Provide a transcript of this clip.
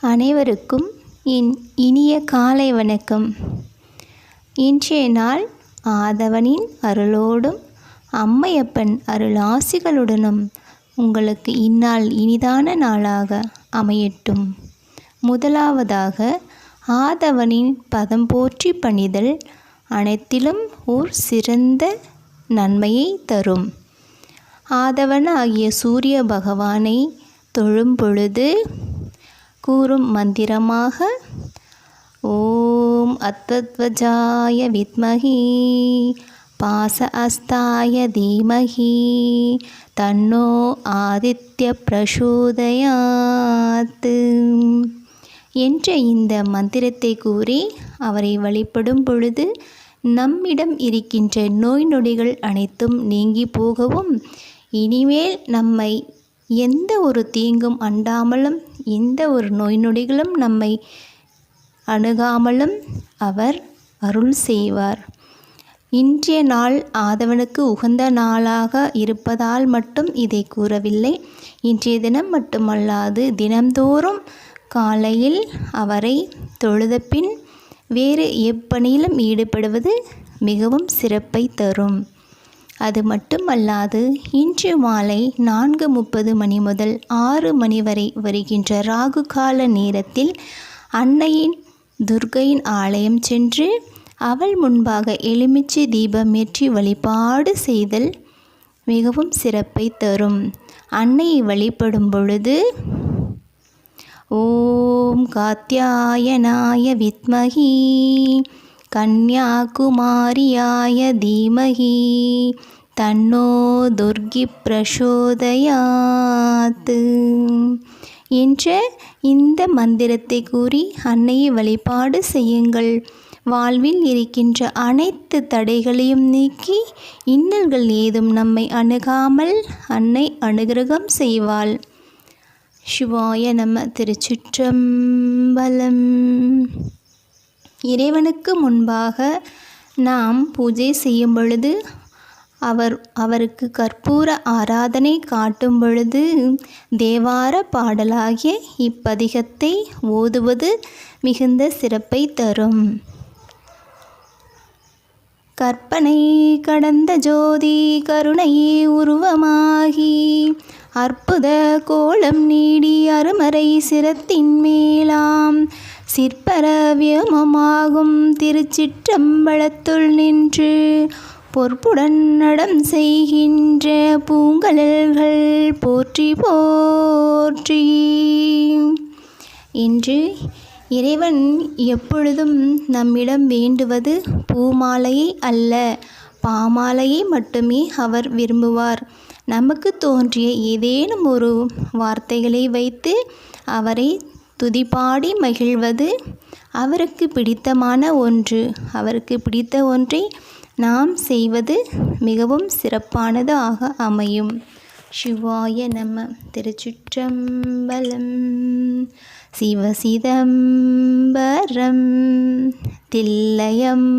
அனைவருக்கும் என் இனிய காலை வணக்கம். இன்றைய நாள் ஆதவனின் அருளோடும் அம்மையப்பன் அருள் ஆசிகளுடனும் உங்களுக்கு இந்நாள் இனிதான நாளாக அமையட்டும். முதலாவதாக ஆதவனின் பதம் போற்றி பணிதல் அனைத்திலும் ஓர் சிறந்த நன்மையை தரும். ஆதவன் ஆகிய சூரிய பகவானை தொழும் பொழுது கூறும் மந்திரமாக ஓம் அத்தத்வஜாய வித்மகி பாச அஸ்தாய தீமகி தன்னோ ஆதித்ய பிரசோதயாத்து என்ற இந்த மந்திரத்தை கூறி அவரை வழிபடும் பொழுது நம்மிடம் இருக்கின்ற நோய் நொடிகள் அனைத்தும் நீங்கி போகவும் இனிமேல் நம்மை எந்த ஒரு தீங்கும் அண்டாமலும் எந்த ஒரு நோய் நொடிகளும் நம்மை அணுகாமலும் அவர் அருள் செய்வார். இன்றைய நாள் ஆதவனுக்கு உகந்த நாளாக இருப்பதால் மட்டும் இதை கூறவில்லை. இன்றைய தினம் மட்டுமல்லாது தினந்தோறும் காலையில் அவரை தொழுத பின் வேறு எப்பணியிலும் ஈடுபடுவது மிகவும் சிறப்பை தரும். அது மட்டுமல்லாது இன்று மாலை நான்கு முப்பது மணி முதல் ஆறு மணி வரை வருகின்ற ராகு கால நேரத்தில் அன்னையின் துர்கையின் ஆலயம் சென்று அவள் முன்பாக எலுமிச்சை தீபம் ஏற்றி வழிபாடு செய்தல் மிகவும் சிறப்பை தரும். அன்னையை வழிபடும் பொழுது ஓம் காத்தியாயனாய வித்மகி கன்யாகுமாரியாய தீமகி தன்னோ துர்கி பிரசோதயாத்து என்ற இந்த மந்திரத்தை கூறி அன்னையை வழிபாடு செய்யுங்கள். வாழ்வில் இருக்கின்ற அனைத்து தடைகளையும் நீக்கி இன்னல்கள் ஏதும் நம்மை அணுகாமல் அன்னை அனுகிரகம் செய்வாள். சிவாய நம்ம திருச்சிற்றம்பலம். இறைவனுக்கு முன்பாக நாம் பூஜை செய்யும் பொழுது அவர் அவருக்கு கற்பூர ஆராதனை காட்டும் பொழுது தேவார பாடலாகிய இப்பதிகத்தை ஓதுவது மிகுந்த சிறப்பை தரும். கற்பனை கடந்த ஜோதி கருணை உருவமாகி அற்புத கோலம் நீடி அருமறை சிரத்தின் மேலாம் சிற்பரவியமமாகும் திருச்சிற்றம்பலத்துள் நின்று பொற்புடன் நடம் செய்கின்ற பூங்கலல்கள் போற்றி போற்றி. இன்று இறைவன் எப்பொழுதும் நம்மிடம் வேண்டுவது பூமாலையை அல்ல பாமாலையை மட்டுமே அவர் விரும்புவார். நமக்கு தோன்றிய ஏதேனும் ஒரு வார்த்தைகளை வைத்து அவரை துதிப்பாடி மகிழ்வது அவருக்கு பிடித்தமான ஒன்று. அவருக்கு பிடித்த ஒன்றை நாம் செய்வது மிகவும் சிறப்பானது ஆக அமையும். சிவாய நம. திருச்சுற்றம்பலம். சிவசிதம்பரம் தில்லையம்பலம்.